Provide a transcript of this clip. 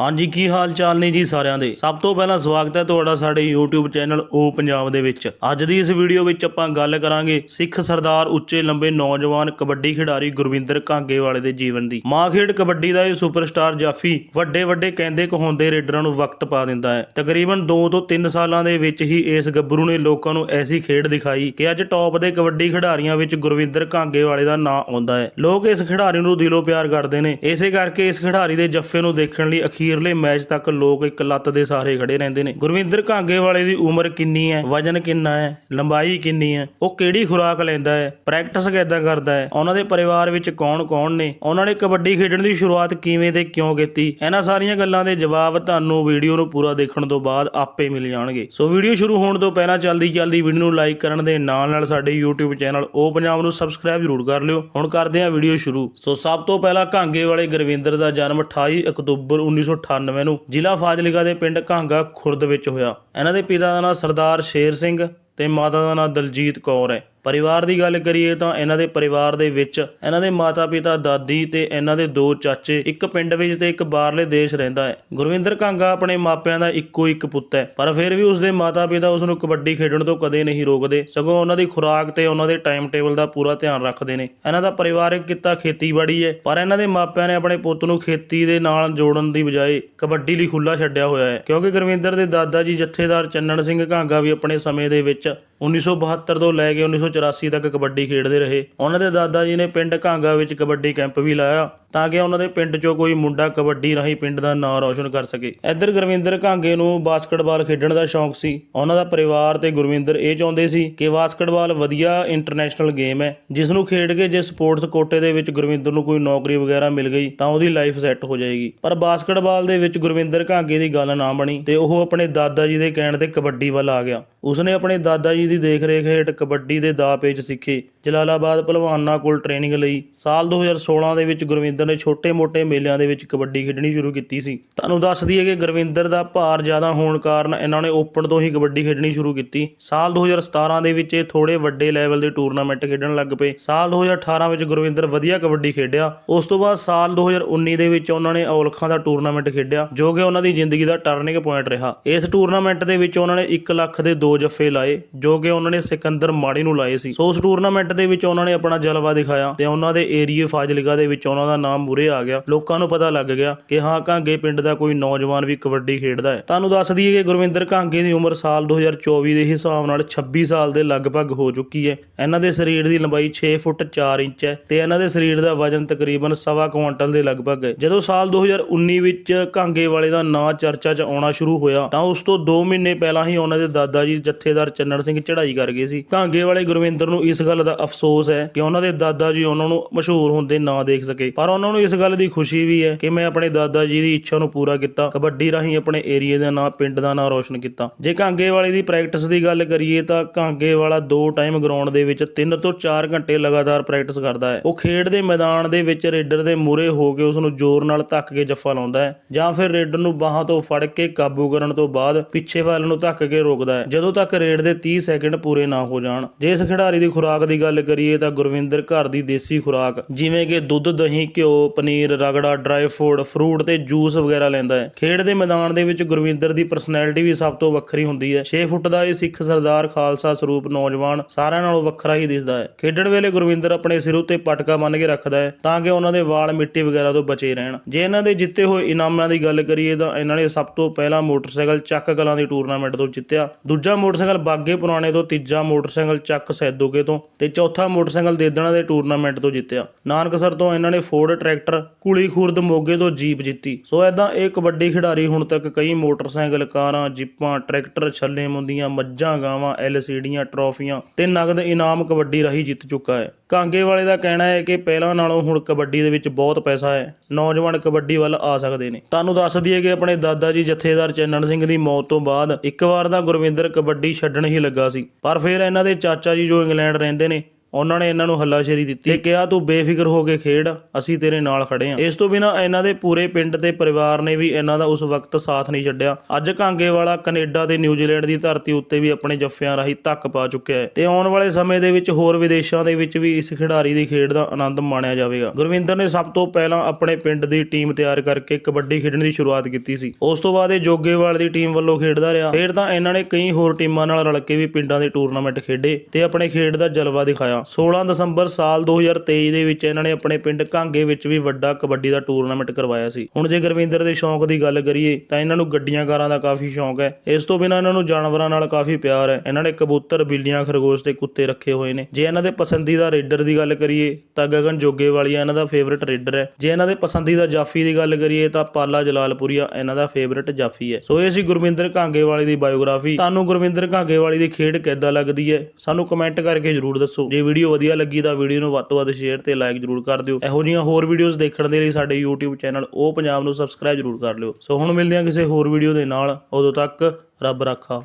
ਹਾਂਜੀ, ਕੀ ਹਾਲ ਚਾਲ ਨੇ ਜੀ ਸਾਰਿਆਂ ਦੇ? ਸਭ ਤੋਂ ਪਹਿਲਾਂ ਸਵਾਗਤ ਹੈ ਤੁਹਾਡਾ ਸਾਡੇ YouTube ਚੈਨਲ ਓ ਪੰਜਾਬ ਦੇ ਵਿੱਚ। ਅੱਜ ਦੀ ਇਸ ਵੀਡੀਓ ਵਿੱਚ ਆਪਾਂ ਗੱਲ ਕਰਾਂਗੇ ਸਿੱਖ ਸਰਦਾਰ ਉੱਚੇ ਲੰਬੇ ਨੌਜਵਾਨ ਕਬੱਡੀ ਖਿਡਾਰੀ ਗੁਰਵਿੰਦਰ ਕਾਂਗੇਵਾਲੇ ਦੇ ਜੀਵਨ ਦੀ। ਮਾਂ ਖੇਡ ਕਬੱਡੀ ਦਾ ਇਹ ਸੁਪਰਸਟਾਰ ਜਾਫੀ ਵੱਡੇ ਵੱਡੇ ਕਹਿੰਦੇ ਕਹਾਉਂਦੇ ਰੇਡਰਾਂ ਨੂੰ ਵਕਤ ਪਾ ਦਿੰਦਾ ਹੈ। ਤਕਰੀਬਨ 2 ਤੋਂ 3 ਸਾਲਾਂ ਦੇ ਵਿੱਚ ਹੀ ਇਸ ਗੱਭਰੂ ਨੇ ਲੋਕਾਂ ਨੂੰ ਐਸੀ ਖੇਡ ਦਿਖਾਈ ਕਿ ਅੱਜ ਟੌਪ ਦੇ ਕਬੱਡੀ ਖਿਡਾਰੀਆਂ ਵਿੱਚ ਗੁਰਵਿੰਦਰ ਕਾਂਗੇਵਾਲੇ ਦਾ ਨਾਂ ਆਉਂਦਾ ਹੈ। ਲੋਕ ਇਸ ਖਿਡਾਰੀ ਨੂੰ ਦਿਲੋਂ ਪਿਆਰ ਕਰਦੇ ਨੇ। ਇਸੇ ਕਰਕੇ ਇਸ ਖਿਡਾਰੀ ਦੇ ਜੱਫੇ ਨੂੰ ਦੇਖਣ ਲਈ ਅਖੀਰ ਅਖੀਰਲੇ ਮੈਚ ਤੱਕ ਲੋਕ ਇੱਕ ਲੱਤ ਦੇ ਸਹਾਰੇ ਖੜੇ ਰਹਿੰਦੇ ਨੇ। ਗੁਰਵਿੰਦਰ ਕਾਂਗੇਵਾਲੇ ਦੀ ਉਮਰ ਕਿੰਨੀ ਹੈ? ਵਜਨ ਕਿੰਨਾ ਹੈ? ਲੰਬਾਈ ਕਿੰਨੀ ਹੈ? ਉਹ ਕਿਹੜੀ ਖੁਰਾਕ ਲੈਂਦਾ ਹੈ? ਪ੍ਰੈਕਟਿਸ ਕਿੱਦਾਂ ਕਰਦਾ ਹੈ? ਉਹਨਾਂ ਦੇ ਪਰਿਵਾਰ ਵਿੱਚ ਕੌਣ-ਕੌਣ ਨੇ? ਉਹਨਾਂ ਨੇ ਕਬੱਡੀ ਖੇਡਣ ਦੀ ਸ਼ੁਰੂਆਤ ਕਿਵੇਂ ਤੇ ਕਿਉਂ ਕੀਤੀ? ਇਹਨਾਂ ਸਾਰੀਆਂ ਗੱਲਾਂ ਦੇ ਜਵਾਬ ਤੁਹਾਨੂੰ ਵੀਡੀਓ ਨੂੰ ਪੂਰਾ ਦੇਖਣ ਤੋਂ ਬਾਅਦ ਆਪੇ ਮਿਲ ਜਾਣਗੇ। ਸੋ ਵੀਡੀਓ ਸ਼ੁਰੂ ਹੋਣ ਤੋਂ ਪਹਿਲਾਂ ਜਲਦੀ ਜਲਦੀ ਵੀਡੀਓ ਨੂੰ ਲਾਈਕ ਕਰਨ ਦੇ ਨਾਲ ਨਾਲ ਸਾਡੇ YouTube ਚੈਨਲ ਉਹ ਪੰਜਾਬ ਨੂੰ ਸਬਸਕ੍ਰਾਈਬ ਜ਼ਰੂਰ ਕਰ ਲਿਓ। ਹੁਣ ਕਰਦੇ ਹਾਂ ਵੀਡੀਓ ਸ਼ੁਰੂ। ਸੋ ਸਭ ਤੋਂ ਪਹਿਲਾਂ ਕਾਂਗੇ ਵਾਲੇ ਗੁਰਵਿੰਦਰ ਦਾ ਜਨਮ 28 ਅਕਤੂਬਰ 1998 ਨੂੰ ਜ਼ਿਲ੍ਹਾ ਫਾਜ਼ਿਲਕਾ ਦੇ ਪਿੰਡ ਘਾਂਗਾ ਖੁਰਦ ਵਿੱਚ ਹੋਇਆ। ਇਹਨਾਂ ਦੇ ਪਿਤਾ ਦਾ ਨਾਮ ਸਰਦਾਰ ਸ਼ੇਰ ਸਿੰਘ ਤੇ ਮਾਤਾ ਦਾ ਨਾਮ ਦਲਜੀਤ ਕੌਰ ਹੈ। ਪਰਿਵਾਰ ਦੀ ਗੱਲ ਕਰੀਏ ਤਾਂ ਇਹਨਾਂ ਦੇ ਪਰਿਵਾਰ ਦੇ ਵਿੱਚ ਇਹਨਾਂ ਦੇ ਮਾਤਾ-ਪਿਤਾ ਦਾਦੀ ਤੇ ਇਹਨਾਂ ਦੇ ਦੋ ਚਾਚੇ, ਇੱਕ ਪਿੰਡ ਵਿੱਚ ਤੇ ਇੱਕ ਬਾਹਰਲੇ ਦੇਸ਼ ਰਹਿੰਦਾ ਹੈ। ਗੁਰਵਿੰਦਰ ਕਾਂਗਾ ਆਪਣੇ ਮਾਪਿਆਂ ਦਾ ਇੱਕੋ ਇੱਕ ਪੁੱਤ ਹੈ, ਪਰ ਫਿਰ ਵੀ ਉਸਦੇ ਮਾਤਾ-ਪਿਤਾ ਉਸ ਨੂੰ ਕਬੱਡੀ ਖੇਡਣ ਤੋਂ ਕਦੇ ਨਹੀਂ ਰੋਕਦੇ। ਸਗੋਂ ਉਹਨਾਂ ਦੀ ਖੁਰਾਕ ਤੇ ਉਹਨਾਂ ਦੇ ਟਾਈਮ ਟੇਬਲ ਦਾ ਪੂਰਾ ਧਿਆਨ ਰੱਖਦੇ ਨੇ। ਇਹਨਾਂ ਦਾ ਪਰਿਵਾਰਕ ਕਿੱਤਾ ਖੇਤੀਬਾੜੀ ਹੈ, ਪਰ ਇਹਨਾਂ ਦੇ ਮਾਪਿਆਂ ਨੇ ਆਪਣੇ ਪੁੱਤ ਨੂੰ ਖੇਤੀ ਦੇ ਨਾਲ ਜੋੜਨ ਦੀ ਬਜਾਏ ਕਬੱਡੀ ਲਈ ਖੁੱਲਾ ਛੱਡਿਆ ਹੋਇਆ ਹੈ। ਕਿਉਂਕਿ ਗੁਰਵਿੰਦਰ ਦੇ ਦਾਦਾ ਜੀ ਜਥੇਦਾਰ ਚੰਨਣ ਸਿੰਘ ਕਾਂਗਾ ਵੀ ਆਪਣੇ ਸਮੇਂ ਦੇ ਵਿੱਚ 1972 ਤੋਂ ਲੈ ਕੇ 1984 ਤੱਕ ਕਬੱਡੀ ਖੇਡਦੇ ਰਹੇ। ਉਹਨਾਂ ਦੇ ਦਾਦਾ ਜੀ ਨੇ ਪਿੰਡ ਘਾਂਗਾ ਵਿੱਚ ਕਬੱਡੀ ਕੈਂਪ ਵੀ ਲਾਇਆ। ਤਾਂ ਕਿ ਉਹਨਾਂ ਦੇ ਪਿੰਡ 'ਚੋਂ ਕੋਈ ਮੁੰਡਾ ਕਬੱਡੀ ਰਾਹੀਂ ਪਿੰਡ ਦਾ ਨਾਂ ਰੌਸ਼ਨ ਕਰ ਸਕੇ। ਇੱਧਰ ਗੁਰਵਿੰਦਰ ਘਾਂਗੇ ਨੂੰ ਬਾਸਕਟਬਾਲ ਖੇਡਣ ਦਾ ਸ਼ੌਂਕ ਸੀ। ਉਹਨਾਂ ਦਾ ਪਰਿਵਾਰ ਤੇ ਗੁਰਵਿੰਦਰ ਇਹ ਚਾਹੁੰਦੇ ਸੀ ਕਿ ਬਾਸਕਟਬਾਲ ਵਧੀਆ ਇੰਟਰਨੈਸ਼ਨਲ ਗੇਮ ਹੈ। ਜਿਸ ਨੂੰ ਖੇਡ ਕੇ ਜੇ ਸਪੋਰਟਸ ਕੋਟੇ ਦੇ ਵਿੱਚ ਗੁਰਵਿੰਦਰ ਨੂੰ ਕੋਈ ਨੌਕਰੀ ਵਗੈਰਾ ਮਿਲ ਗਈ, ਤਾਂ ਉਹਦੀ ਲਾਈਫ ਸੈੱਟ ਹੋ ਜਾਏਗੀ। ਪਰ ਬਾਸਕਟਬਾਲ ਦੇ ਵਿੱਚ ਗੁਰਵਿੰਦਰ ਘਾਂਗੇ ਦੀ ਗੱਲ ਨਾ ਬਣੀ ਤੇ ਉਹ ਆਪਣੇ ਦਾਦਾ ਜੀ ਦੇ ਕਹਿਣ ਤੇ ਕਬੱਡੀ ਵੱਲ ਆ ਗਿਆ। ਉਸਨੇ ਆਪਣੇ ਦਾਦਾ ਜੀ ਦੀ ਦੇਖ-ਰੇਖ ਹੇਠ ਕਬੱਡੀ ਦੇ ਦਾਅ ਪੇਚ ਸਿੱਖੇ। ਜਲਾਲਾਬਾਦ ਪਹਿਲਵਾਨਾਂ ਕੋਲ ਟ੍ਰੇਨਿੰਗ ਲਈ ਸਾਲ 2016 ਦੇ ਵਿੱਚ ਗੁਰਵਿੰਦਰ ਨੇ ਛੋਟੇ-ਮੋਟੇ ਮੇਲਿਆਂ ਦੇ ਵਿੱਚ ਕਬੱਡੀ ਖੇਡਣੀ ਸ਼ੁਰੂ ਕੀਤੀ ਸੀ। ਤੁਹਾਨੂੰ ਦੱਸ ਦਈਏ ਕਿ ਗੁਰਵਿੰਦਰ ਦਾ ਭਾਰ ਜ਼ਿਆਦਾ ਹੋਣ ਕਾਰਨ ਇਹਨਾਂ ਨੇ ਓਪਨ ਤੋਂ ਹੀ ਕਬੱਡੀ ਖੇਡਣੀ ਸ਼ੁਰੂ ਕੀਤੀ। ਸਾਲ 2017 ਦੇ ਵਿੱਚ ਇਹ ਥੋੜੇ ਵੱਡੇ ਲੈਵਲ ਦੇ ਟੂਰਨਾਮੈਂਟ ਖੇਡਣ ਲੱਗ ਪਏ। ਸਾਲ 2018 ਵਿੱਚ ਗੁਰਵਿੰਦਰ ਵਧੀਆ ਕਬੱਡੀ ਖੇਡਿਆ। ਉਸ ਤੋਂ ਬਾਅਦ ਸਾਲ 2019 ਦੇ ਵਿੱਚ ਉਹਨਾਂ ਨੇ ਔਲਖਾਂ ਦਾ ਟੂਰਨਾਮੈਂਟ ਖੇਡਿਆ, ਜੋ ਕਿ ਉਹਨਾਂ ਦੀ ਜ਼ਿੰਦਗੀ ਦਾ ਟਰਨਿੰਗ ਪੁਆਇੰਟ ਰਿਹਾ। ਇਸ ਟੂਰਨਾਮੈਂਟ ਦੇ ਵਿੱਚ ਉਹਨਾਂ ਨੇ 1 ਲੱਖ ਦੇ ਦੋ ਜੱਫੇ ਲਾਏ, ਜੋ ਕਿ ਉਹਨਾਂ ਨੇ ਸਿਕੰਦਰ ਮਾੜੀ ਨੂੰ ਲਾਏ ਸੀ। ਸੋ ਉਸ ਟੂਰਨਾਮੈਂਟ ਦੇ ਵਿੱਚ ਉਹਨਾਂ ਨੇ ਆਪਣਾ ਜਲਵਾ ਦਿਖਾਇਆ ਤੇ ਉਹਨਾਂ ਦੇ ਏਰੀਏ ਫਾਜ਼ਿਲਕਾ ਦੇ ਵਿੱਚ ਉਹਨਾਂ ਦਾ ਨਾਮ ਮੂਰੇ ਆ ਗਿਆ। ਲੋਕਾਂ ਨੂੰ ਪਤਾ ਲੱਗ ਗਿਆ ਕਿ ਹਾਂ ਕਾਂਗੇ ਪਿੰਡ ਦਾ ਕੋਈ ਨੌਜਵਾਨ ਵੀ ਕਬੱਡੀ ਖੇਡਦਾ ਹੈ। ਤੁਹਾਨੂੰ ਦੱਸ ਦਈਏ ਕਿ ਗੁਰਵਿੰਦਰ ਕਾਂਗੇ ਦੀ ਉਮਰ ਸਾਲ 2024 ਦੇ ਹਿਸਾਬ ਨਾਲ 26 ਸਾਲ ਦੇ ਲਗਭਗ ਹੋ ਚੁੱਕੀ ਹੈ। ਇਹਨਾਂ ਦੇ ਸਰੀਰ ਦੀ ਲੰਬਾਈ 6 ਫੁੱਟ 4 ਇੰਚ ਹੈ ਤੇ ਇਹਨਾਂ ਦੇ ਸਰੀਰ ਦਾ ਵਜ਼ਨ ਤਕਰੀਬਨ ਸਵਾ ਕੁਇੰਟਲ ਦੇ ਲਗਭਗ ਹੈ। ਜਦੋਂ ਸਾਲ 2019 ਵਿੱਚ ਕਾਂਗੇ ਵਾਲੇ ਦਾ ਨਾਂ ਚਰਚਾ 'ਚ ਆਉਣਾ ਸ਼ੁਰੂ ਹੋਇਆ, ਤਾਂ ਉਸ ਤੋਂ 2 ਮਹੀਨੇ ਪਹਿਲਾਂ ਹੀ ਉਹਨਾਂ ਦੇ ਦਾਦਾ ਜੀ ਜਥੇਦਾਰ ਚੰਨਣ ਸਿੰਘ ਚੜਾਈ ਕਰ ਗਏ ਸੀ। ਕਾਂਗੇ ਵਾਲੇ ਗੁਰਵਿੰਦਰ ਨੂੰ ਇਸ ਗੱਲ ਦਾ ਅਫਸੋਸ ਹੈ ਕਿ ਉਹਨਾਂ ਦੇ ਦਾਦਾ ਜੀ ਉਹਨਾਂ ਨੂੰ ਮਸ਼ਹੂਰ ਹੁੰਦੇ ਨਾ ਦੇਖ ਸਕੇ, ਪਰ ਉਹਨਾਂ ਨੂੰ ਇਸ ਗੱਲ ਦੀ ਖੁਸ਼ੀ ਵੀ ਹੈ ਕਿ ਮੈਂ ਆਪਣੇ ਦਾਦਾ ਜੀ ਦੀ ਇੱਛਾ ਨੂੰ ਪੂਰਾ ਕੀਤਾ, ਕਬੱਡੀ ਰਾਹੀਂ ਆਪਣੇ ਏਰੀਏ ਦਾ ਨਾਂ, ਪਿੰਡ ਦਾ ਨਾਂ ਰੋਸ਼ਨ ਕੀਤਾ। ਜੇ ਕਾਂਗੇ ਵਾਲੇ ਦੀ ਪ੍ਰੈਕਟਿਸ ਦੀ ਗੱਲ ਕਰੀਏ ਤਾਂ ਕਾਂਗੇ ਵਾਲਾ ਦੋ ਟਾਈਮ ਗਰਾਊਂਡ ਦੇ ਵਿੱਚ 3 ਤੋਂ 4 ਘੰਟੇ ਲਗਾਤਾਰ ਪ੍ਰੈਕਟਿਸ ਕਰਦਾ ਹੈ। ਉਹ ਖੇਡ ਦੇ ਮੈਦਾਨ ਦੇ ਵਿੱਚ ਰੇਡਰ ਦੇ ਮੂਰੇ ਹੋ ਕੇ ਉਸ ਨੂੰ ਜ਼ੋਰ ਨਾਲ ਧੱਕ ਕੇ ਜੱਫਾ ਲਾਉਂਦਾ ਹੈ ਜਾਂ ਫਿਰ ਰੇਡਰ ਨੂੰ ਬਾਹਾਂ ਤੋਂ ਫੜ ਕੇ ਕਾਬੂ ਕਰਨ ਤੋਂ ਬਾਅਦ ਪਿੱਛੇ ਵੱਲ ਨੂੰ ਧੱਕ ਕੇ ਰੋਕਦਾ ਹੈ। ਜਦੋਂ ਤੱਕ ਰੇਡ ਦੇ 30 ਸੈਕਿੰਡ ਪੂਰੇ ਨਾ ਹੋ ਜਾਣ, ਜੇ ਇਸ ਖਿਡਾਰੀ ਦੀ ਖੁਰਾਕ ਦੀ ਗੱਲ ਕਰੀਏ ਤਾਂ ਗੁਰਵਿੰਦਰ ਘਰ ਦੀ ਦੇਸੀ ਖੁਰਾਕ, ਜਿਵੇਂ ਕਿ ਦੁੱਧ, ਦਹੀਂ, ਘਿਓ ਪਨੀਰ, ਰਗੜਾ ਡਰਾਈ ਫੂਡ ਫਰੂਟ ਤੇ ਜੂਸ ਵਗੈਰਾ ਲੈਂਦਾ ਹੈ। ਖੇਡ ਦੇ ਮੈਦਾਨ ਦੇ ਵਿੱਚ ਗੁਰਵਿੰਦਰ ਦੀ ਪਰਸਨੈਲਿਟੀ ਵੀ ਸਭ ਤੋਂ ਵੱਖਰੀ ਹੁੰਦੀ ਹੈ। 6 ਫੁੱਟ ਦਾ ਇਹ ਸਿੱਖ ਸਰਦਾਰ ਖਾਲਸਾ ਸਰੂਪ ਨੌਜਵਾਨ ਸਾਰਿਆਂ ਨਾਲੋਂ ਵੱਖਰਾ ਹੀ ਦਿਸਦਾ ਹੈ। ਖੇਡਣ ਵੇਲੇ ਗੁਰਵਿੰਦਰ ਆਪਣੇ ਸਿਰ ਉੱਤੇ ਪਟਕਾ ਬੰਨ੍ਹ ਕੇ ਰੱਖਦਾ ਹੈ ਤਾਂ ਕਿ ਉਹਨਾਂ ਦੇ ਵਾਲ ਮਿੱਟੀ ਵਗੈਰਾ ਤੋਂ ਬਚੇ ਰਹਿਣ। ਜੇ ਇਹਨਾਂ ਦੇ ਜਿੱਤੇ ਹੋਏ ਇਨਾਮਾਂ ਦੀ ਗੱਲ ਕਰੀਏ ਤਾਂ ਇਹਨਾਂ ਨੇ ਸਭ ਤੋਂ ਪਹਿਲਾਂ ਮੋਟਰਸਾਈਕਲ ਚੱਕ ਕਲਾਂ ਦੀ ਟੂਰਨਾਮੈਂਟ ਤੋਂ ਜਿੱਤਿਆ। ਦੂਜਾ ਮੋਟਰਸਾਈਕਲ ਬਾਗੇ ਪੁਰਾਣੇ ਤੋਂ ਤੀਜਾ ਮੋਟਰਸਾਈਕਲ ਚੱਕ ਸੈਦੋਗੇ ਤੋਂ ਤੇ ਚੌਥਾ ਮੋਟਰਸਾਈਕਲ ਦੇਦਣਾ ਦੇ ਟੂਰਨਾਮੈਂਟ ਤੋਂ ਜਿੱਤਿਆ। ਨਾਨਕਸਰ ਤੋਂ ਇਹਨਾਂ ਨੇ ਫੋਰਡ ਟਰੈਕਟਰ ਕੁਲੀ ਖੁਰਦ ਮੋਗੇ ਤੋਂ ਜੀਪ ਜਿੱਤੀ। ਸੋ ਐਦਾਂ ਇਹ ਕਬੱਡੀ ਖਿਡਾਰੀ ਹੁਣ ਤੱਕ ਕਈ ਮੋਟਰਸਾਈਕਲ, ਕਾਰਾਂ, ਜਿੱਪਾਂ, ਟਰੈਕਟਰ, ਛੱਲੇ ਮੁੰਦੀਆਂ, ਮੱਝਾਂ, ਗਾਵਾਂ, ਐਲਸੀਡੀਆਂ, ਟਰੋਫੀਆਂ ਤੇ ਨਗਦ ਇਨਾਮ ਕਬੱਡੀ ਰਾਹੀਂ ਜਿੱਤ ਚੁੱਕਾ ਹੈ। ਕਾਂਗੇ ਵਾਲੇ ਦਾ ਕਹਿਣਾ ਹੈ ਕਿ ਪਹਿਲਾਂ ਨਾਲੋਂ ਹੁਣ ਕਬੱਡੀ ਦੇ ਵਿੱਚ ਬਹੁਤ ਪੈਸਾ ਹੈ। ਨੌਜਵਾਨ ਕਬੱਡੀ ਵੱਲ ਆ ਸਕਦੇ ਨੇ। ਤੁਹਾਨੂੰ ਦੱਸ ਦਈਏ ਕਿ ਆਪਣੇ ਦਾਦਾ ਜੀ ਜਥੇਦਾਰ ਚੰਨਣ ਸਿੰਘ ਦੀ ਮੌਤ ਤੋਂ ਬਾਅਦ ਇੱਕ ਵਾਰ ਦਾ ਗੁਰਵਿੰਦਰ ਕਬੱਡੀ ਛੱਡਣ ਹੀ ਲੱਗਾ ਸੀ। ਪਰ ਫਿਰ ਇਹਨਾਂ ਦੇ ਚਾਚਾ ਜੀ ਜੋ ਇੰਗਲੈਂਡ ਰਹਿੰਦੇ ਨੇ ਉਹਨਾਂ ਨੇ ਇਹਨਾਂ ਨੂੰ ਹੱਲਾਸ਼ੇਰੀ ਦਿੱਤੀ ਤੇ ਕਿਹਾ, ਤੂੰ ਬੇਫਿਕਰ ਹੋ ਕੇ ਖੇਡ, ਅਸੀਂ ਤੇਰੇ ਨਾਲ ਖੜੇ ਹਾਂ ਇਸ ਤੋਂ ਬਿਨਾ ਇਹਨਾਂ ਦੇ ਪੂਰੇ ਪਿੰਡ ਤੇ ਪਰਿਵਾਰ ਨੇ ਵੀ ਇਹਨਾਂ ਦਾ ਉਸ ਵਕਤ ਸਾਥ ਨਹੀਂ ਛੱਡਿਆ। ਅੱਜ ਕਾਂਗੇ ਵਾਲਾ ਕੈਨੇਡਾ ਤੇ ਨਿਊਜ਼ੀਲੈਂਡ ਦੀ ਧਰਤੀ ਉੱਤੇ ਵੀ ਆਪਣੇ ਜੱਫਿਆਂ ਰਾਹੀਂ ਧੱਕ ਪਾ ਚੁੱਕਿਆ ਹੈ ਤੇ ਆਉਣ ਵਾਲੇ ਸਮੇਂ ਦੇ ਵਿੱਚ ਹੋਰ ਵਿਦੇਸ਼ਾਂ ਦੇ ਵਿੱਚ ਵੀ ਇਸ ਖਿਡਾਰੀ ਦੀ ਖੇਡ ਦਾ ਆਨੰਦ ਮਾਣਿਆ ਜਾਵੇਗਾ। ਗੁਰਵਿੰਦਰ ਨੇ ਸਭ ਤੋਂ ਪਹਿਲਾਂ ਆਪਣੇ ਪਿੰਡ ਦੀ ਟੀਮ ਤਿਆਰ ਕਰਕੇ ਕਬੱਡੀ ਖੇਡਣ ਦੀ ਸ਼ੁਰੂਆਤ ਕੀਤੀ ਸੀ। ਉਸ ਤੋਂ ਬਾਅਦ ਇਹ ਜੋਗੇਵਾਲ ਦੀ ਟੀਮ ਵੱਲੋਂ ਖੇਡਦਾ ਰਿਹਾ। ਫਿਰ ਤਾਂ ਇਹਨਾਂ ਨੇ ਕਈ ਹੋਰ ਟੀਮਾਂ ਨਾਲ ਰਲ ਕੇ ਵੀ ਪਿੰਡਾਂ ਦੇ ਟੂਰਨਾਮੈਂਟ ਖੇਡੇ ਤੇ ਆਪਣੇ ਖੇਡ ਦਾ ਜਲਵਾ ਦਿਖਾਇਆ। 16 ਦਸੰਬਰ ਸਾਲ 2023 ਦੇ ਵਿੱਚ ਇਹਨਾਂ ਨੇ ਆਪਣੇ ਪਿੰਡ ਕਾਂਗੇ ਵਿੱਚ ਵੀ ਵੱਡਾ ਕਬੱਡੀ ਦਾ ਟੂਰਨਾਮੈਂਟ ਕਰਵਾਇਆ ਸੀ। ਹੁਣ ਜੇ ਗੁਰਵਿੰਦਰ ਦੇ ਸ਼ੌਂਕ ਦੀ ਗੱਲ ਕਰੀਏ, ਤਾਂ ਇਹਨਾਂ ਨੂੰ ਗੱਡੀਆਂ ਕਾਰਾਂ ਦਾ ਕਾਫੀ ਸ਼ੌਂਕ ਹੈ। ਇਸ ਤੋਂ ਬਿਨਾਂ ਇਹਨਾਂ ਨੂੰ ਜਾਨਵਰਾਂ ਨਾਲ ਕਾਫੀ ਪਿਆਰ ਹੈ। ਇਹਨਾਂ ਨੇ ਕਬੂਤਰ, ਬਿੱਲੀਆਂ, ਖਰਗੋਸ਼ ਤੇ ਕੁੱਤੇ ਰੱਖੇ ਹੋਏ ਨੇ। ਜੇ ਇਹਨਾਂ ਦੇ ਪਸੰਦੀਦਾ ਰੇਡਰ ਦੀ ਗੱਲ ਕਰੀਏ, ਤਾਂ ਗਗਨ ਜੋਗੇਵਾਲੀਆ ਇਹਨਾਂ ਦਾ ਫੇਵਰਿਟ ਰੇਡਰ ਹੈ। ਜੇ ਇਹਨਾਂ ਦੇ ਪਸੰਦੀਦਾ ਜਾਫੀ ਦੀ ਗੱਲ ਕਰੀਏ, ਤਾਂ ਪਾਲਾ ਜਲਾਲਪੁਰੀਆ ਇਹਨਾਂ ਦਾ ਫੇਵਰਿਟ ਜਾਫੀ ਹੈ। ਸੋ ਇਹ ਸੀ ਗੁਰਵਿੰਦਰ ਕਾਂਗੇਵਾਲੀ ਦੀ ਬਾਇਓਗ੍ਰਾਫੀ ਤੁਹਾਨੂੰ ਗੁਰਵਿੰਦਰ ਕਾਂਗੇਵਾਲੀ ਦੀ ਖੇਡ ਕਿੱਦਾਂ ਲੱਗਦੀ ਹੈ, ਸਾਨੂੰ ਕਮੈਂਟ ਕਰਕੇ ਜਰੂਰ ਦੱਸੋ। ਜੇ ਵੀਡੀਓ ਵਧੀਆ ਲੱਗੀ ਤਾਂ ਵੀਡੀਓ ਨੂੰ ਵੱਧ ਤੋਂ ਵੱਧ ਸ਼ੇਅਰ ਤੇ ਲਾਈਕ ਜਰੂਰ ਕਰ ਦਿਓ। ਇਹੋ ਜਿਹੀਆਂ ਹੋਰ ਵੀਡੀਓਜ਼ ਦੇਖਣ ਦੇ ਲਈ ਸਾਡੇ YouTube ਚੈਨਲ ਉਹ ਪੰਜਾਬ ਨੂੰ ਸਬਸਕ੍ਰਾਈਬ ਜਰੂਰ ਕਰ ਲਿਓ। ਸੋ ਹੁਣ ਮਿਲਦੇ ਹਾਂ ਕਿਸੇ ਹੋਰ ਵੀਡੀਓ ਦੇ ਨਾਲ। ਉਦੋਂ ਤੱਕ ਰੱਬ ਰਾਖਾ।